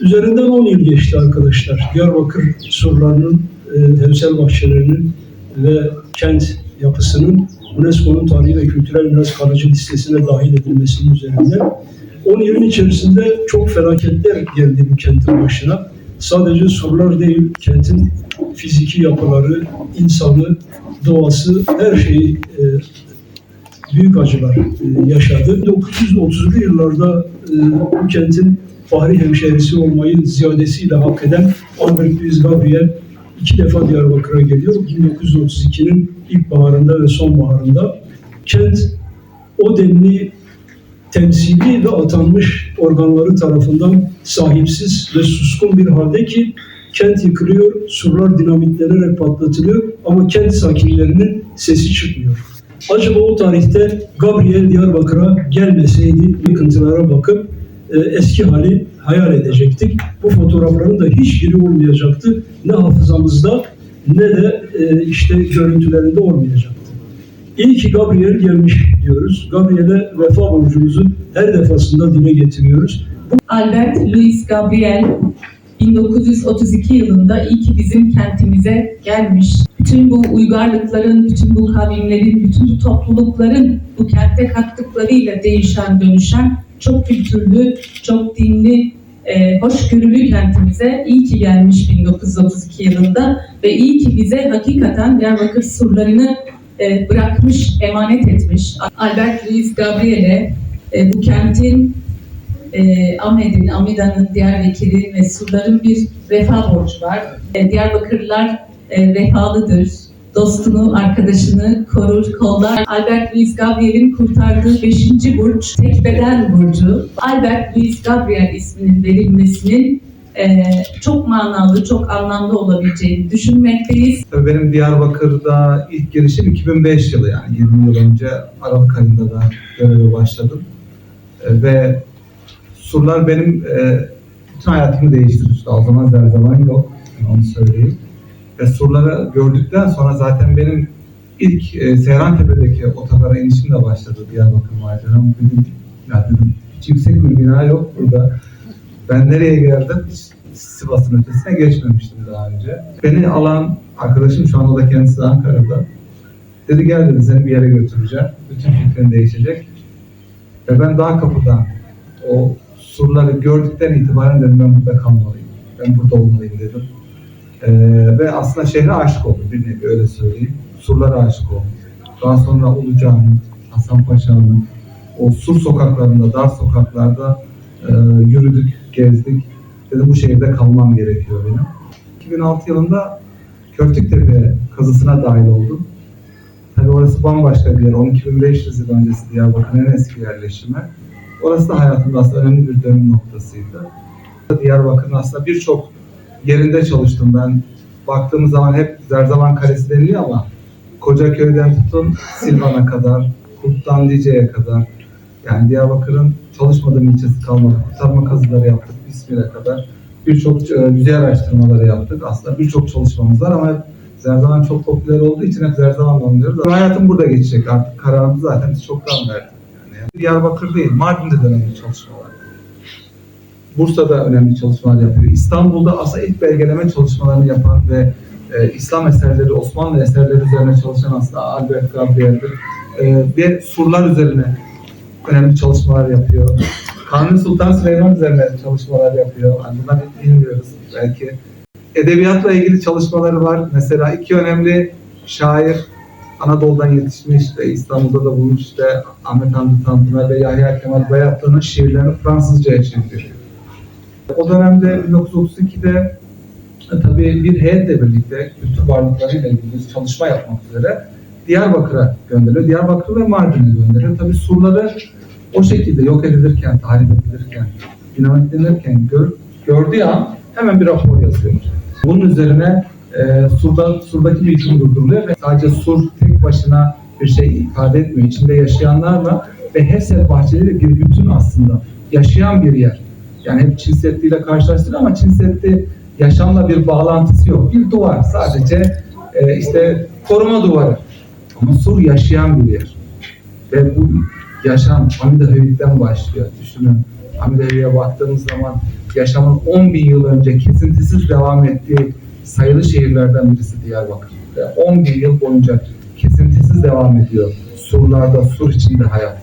Üzerinden 10 yıl geçti arkadaşlar. Diyarbakır surlarının, e, devsel bahçelerinin ve kent yapısının UNESCO'nun tarihi ve kültürel miras kalıcı listesine dahil edilmesinin üzerinde 10 yılın içerisinde çok felaketler geldi bu kentin başına. Sadece surlar değil, kentin fiziki yapıları, insanı, doğası, her şeyi e, büyük acılar e, yaşadı. 1930'lu yıllarda e, bu kentin fahri hemşehrisi olmayı ziyadesiyle hak eden Albert Louis Gabriel iki defa Diyarbakır'a geliyor. 1932'nin ilkbaharında ve sonbaharında kent o denli temsili ve atanmış organları tarafından sahipsiz ve suskun bir halde ki kent yıkılıyor, surlar dinamitlenerek patlatılıyor ama kent sakinlerinin sesi çıkmıyor. Acaba o tarihte Gabriel Diyarbakır'a gelmeseydi yıkıntılara bakıp eski hali hayal edecektik. Bu fotoğrafların da hiçbiri olmayacaktı. Ne hafızamızda ne de e, işte görüntülerinde olmayacaktı. İyi ki Gabriel gelmiş diyoruz. Gabriel'e vefa borcumuzu her defasında dile getiriyoruz. Albert Louis Gabriel 1932 yılında iyi ki bizim kentimize gelmiş. Bütün bu uygarlıkların, bütün bu kavimlerin, bütün bu toplulukların bu kentte kattıklarıyla değişen, dönüşen çok kültürlü, çok dinli, e, hoşgörülü kentimize iyi ki gelmiş 1932 yılında ve iyi ki bize hakikaten Diyarbakır surlarını e, bırakmış, emanet etmiş. Albert Louis Gabriel'e e, bu kentin e, Ahmet'in, Amida'nın, vekilin ve surların bir vefa borcu var. E, Diyarbakırlılar e, vefalıdır. Dostunu, arkadaşını korur, kollar. Albert Louis Gabriel'in kurtardığı 5. burç, tek beden burcu. Albert Louis Gabriel isminin verilmesinin e, çok manalı, çok anlamlı olabileceğini düşünmekteyiz. Benim Diyarbakır'da ilk girişim 2005 yılı yani 20 yıl önce Aralık ayında da göreve başladım. E, ve surlar benim e, bütün hayatımı değiştirmişti. O zaman her zaman yok. Onu söyleyeyim. Ve surları gördükten sonra zaten benim ilk e, Seyrantepe'deki otogara inişim de başladı Diyarbakır maceram. Dedim, ya dedim hiç yüksek bir bina yok burada. Ben nereye geldim? Sivas'ın ötesine geçmemiştim daha önce. Beni alan arkadaşım şu anda da kendisi Ankara'da. Dedi gel dedi seni bir yere götüreceğim. Bütün fikrin değişecek. Ve ben daha kapıdan o surları gördükten itibaren dedim ben burada kalmalıyım. Ben burada olmalıyım dedim. Ee, ve aslında şehre aşık oldum bir nevi öyle söyleyeyim. Surlara aşık oldum. Daha sonra Ulu Cami, Hasan Paşa'nın o sur sokaklarında, dar sokaklarda e, yürüdük, gezdik. Dedim bu şehirde kalmam gerekiyor benim. 2006 yılında Köftüktepe kazısına dahil oldum. Tabii orası bambaşka bir yer. 12.500 yıl öncesi Diyarbakır'ın en eski yerleşimi. Orası da hayatımda aslında önemli bir dönüm noktasıydı. Diyarbakır'ın aslında birçok yerinde çalıştım ben. Baktığımız zaman hep Zerzavan Kalesi deniliyor ama Kocaköy'den tutun Silvan'a kadar, Kurt'tan Lice'ye kadar yani Diyarbakır'ın çalışmadığım ilçesi kalmadı. Kurtarma kazıları yaptık İsmir'e kadar. Birçok e, yüzey araştırmaları yaptık. Aslında birçok çalışmamız var ama hep Zerzavan çok popüler olduğu için hep Zerzavan'la anlıyoruz. Hayatım burada geçecek artık. Kararımızı zaten çoktan verdik. Yani Diyarbakır değil, Mardin'de de önemli çalışmalar. Bursa'da önemli çalışmalar yapıyor. İstanbul'da aslında ilk belgeleme çalışmalarını yapan ve e, İslam eserleri, Osmanlı eserleri üzerine çalışan aslında Albert Gabriel'dir. E, ve surlar üzerine önemli çalışmalar yapıyor. Kanuni Sultan Süleyman üzerine çalışmalar yapıyor. Yani bunları bilmiyoruz belki. Edebiyatla ilgili çalışmaları var. Mesela iki önemli şair Anadolu'dan yetişmiş ve İstanbul'da da bulmuş işte Ahmet Hamdi Tanpınar ve Yahya Kemal Beyatlı'nın şiirlerini Fransızca'ya çeviriyor. O dönemde 1932'de e, tabii bir heyetle birlikte kültür varlıklarıyla ilgili çalışma yapmak üzere Diyarbakır'a gönderiliyor. Diyarbakır ve Mardin'e gönderiliyor. Tabii surları o şekilde yok edilirken, tahrip edilirken, dinamitlenirken gör, gördüğü an hemen bir rapor yazıyor. Bunun üzerine e, surda, surdaki bir durduruluyor ve sadece sur tek başına bir şey ifade etmiyor. İçinde yaşayanlarla ve Hefset bahçeleri bir bütün aslında yaşayan bir yer. Yani hep Çin Seddi ile karşılaştırılıyor ama Çin Seddi yaşamla bir bağlantısı yok. Bir duvar sadece e, işte koruma duvarı. Ama sur yaşayan bir yer. Ve bu yaşam Hamida Höyük'ten başlıyor. Düşünün Amirevi'ye baktığımız zaman yaşamın 10 bin yıl önce kesintisiz devam ettiği sayılı şehirlerden birisi Diyarbakır. Ve 10 bin yıl boyunca kesintisiz devam ediyor. Surlarda, sur içinde hayat.